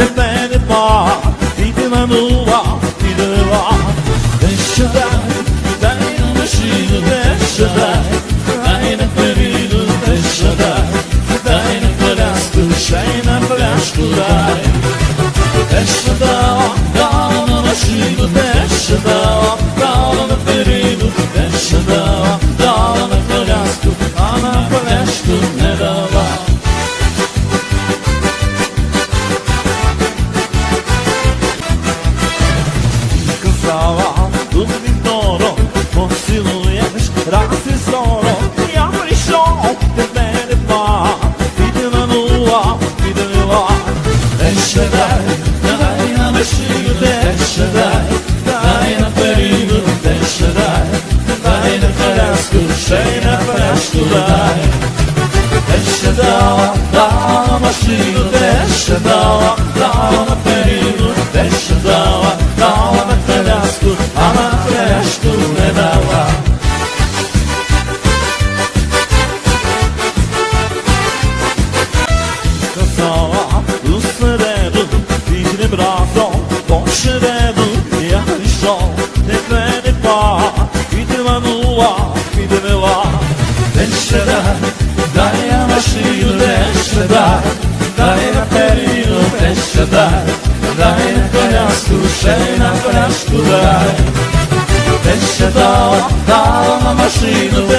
тебе нема, ти минула, ти дива, те що дай, дай на машину, і сорок. Я прийшов, тебе нема, підманула, підвела. Те, що дай, дай на машину, те, що дай, дай на період, те, що дай, дай на коляску, ще й на пляшку дай. Те, що дала, дала машину, що дала, дала Те ще дай, дай я машину, те ще дай, дай на перину, те ще дай, дай на коляску, ще й на пляшку дай. Те, що дала, дала на машину,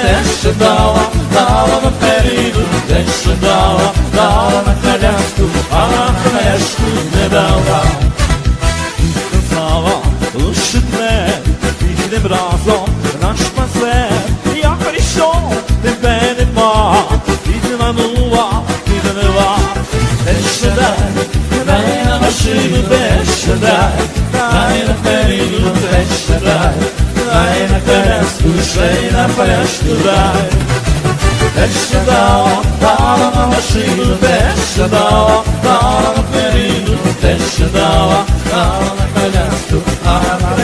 дай на дай, дай на коляску, й на дала, дала що